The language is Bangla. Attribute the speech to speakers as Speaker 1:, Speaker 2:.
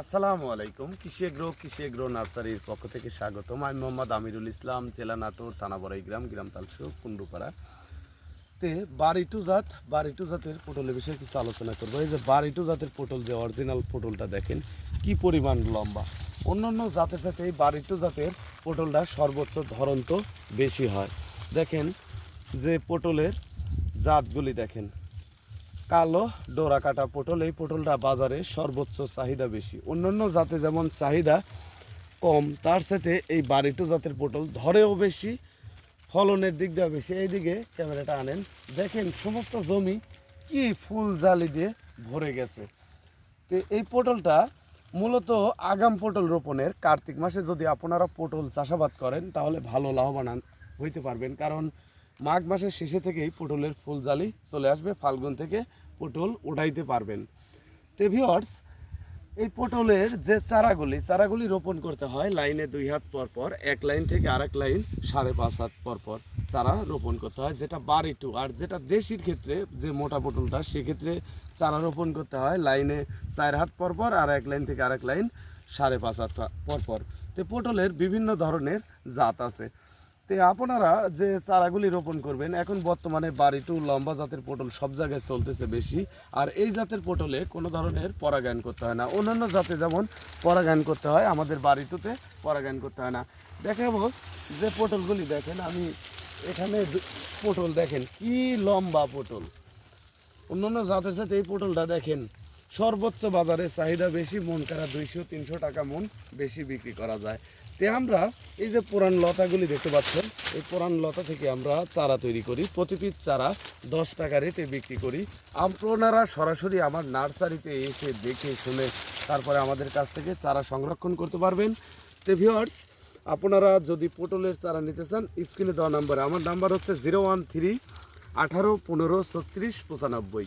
Speaker 1: আসসালামু আলাইকুম। কৃষি এগ্রো কৃষি এগ্রো নার্সারির পক্ষ থেকে স্বাগতম। আমি মোহাম্মদ আমিরুল ইসলাম, জেলা নাটোর থানাবড়াই গ্রাম গ্রাম তালসু কুন্ডুপাড়া তে বারিটু জাত বারিটু জাতের পটলের বিষয়ে কিছু আলোচনা করব। এই যে বারিটু জাতের পটল, যে অরিজিনাল পটলটা দেখেন, কি পরিমাণ লম্বা। অন্যান্য জাতের সাথে এই বারিটু জাতের পটলটা সর্বোচ্চ ধরন তো বেশি হয়। দেখেন যে পটলের জাতগুলি দেখেন কালো, ডোরা কাটা পটল, এই পটলটা বাজারে সর্বোচ্চ চাহিদা বেশি। অন্যান্য জাতে যেমন চাহিদা কম, তার সাথে এই বাড়িটু জাতের পটল ধরেও বেশি, ফলনের দিক দিয়ে বেশি। এইদিকে ক্যামেরাটা আনেন। দেখেন, সমস্ত জমি কি ফুল জালি দিয়ে ভরে গেছে। তো এই পটলটা মূলত আগাম পটল রোপণের। কার্তিক মাসে যদি আপনারা পটল চাষাবাদ করেন, তাহলে ভালো লাভবান হইতে পারবেন। কারণ মাঘ মাসের শেষে থেকেই পটলের ফুল জালি চলে আসবে, ফাল্গুন থেকে পটল উঠাইতে পারবেন। তো এই পটলের যে চারাগুলি চারাগুলি রোপণ করতে হয় লাইনে দুই হাত পর পর, এক লাইন থেকে আরেক লাইন, সাড়ে পাঁচ হাত পর পর চারা রোপণ করতে হয়, যেটা বাড়িটু আর যেটা দেশির ক্ষেত্রে যে মোটা পটলটা, সেক্ষেত্রে চারা রোপণ করতে হয় লাইনে চার হাত পর পর আর এক লাইন থেকে আরেক লাইন, সাড়ে পাঁচ হাত পর পর। তো পটলের বিভিন্ন ধরনের জাত আছে। তো আপনারা যে চারাগুলি রোপণ করবেন, এখন বর্তমানে বাড়িটু, লম্বা জাতের পটল সব জায়গায় চলতেছে বেশি, আর এই জাতের পটলে কোনো ধরনের পরাগায়ন করতে হয় না। অন্যান্য জাতে যেমন পরাগায়ন করতে হয়, আমাদের বাড়িটুতে পরাগায়ন করতে হয় না। দেখাবো যে পটলগুলি দেখেন, আমি এখানে পটল দেখেন, কি লম্বা পটল। অন্যান্য জাতের সাথে এই পটলটা দেখেন, সর্বোচ্চ বাজারে চাহিদা বেশি, মন কারা দুইশো, তিনশো টাকা মন বেশি বিক্রি করা যায়। তে আমরা এই যে পুরান লতাগুলি দেখতে পাচ্ছেন, এই পুরান লতা থেকে আমরা চারা তৈরি করি। প্রতি পিস চারা দশ টাকা রেটে বিক্রি করি। আপনারা সরাসরি আমার নার্সারিতে এসে দেখে শুনে তারপরে আমাদের কাছ থেকে চারা সংরক্ষণ করতে পারবেন। তে ভিওয়ার্স আপনারা যদি পটলের চারা নিতে চান, স্ক্রিনে দেওয়া নাম্বারে, আমার নাম্বার হচ্ছে জিরো ওয়ান থ্রি আঠারো পনেরো ছত্রিশ পঁচানব্বই।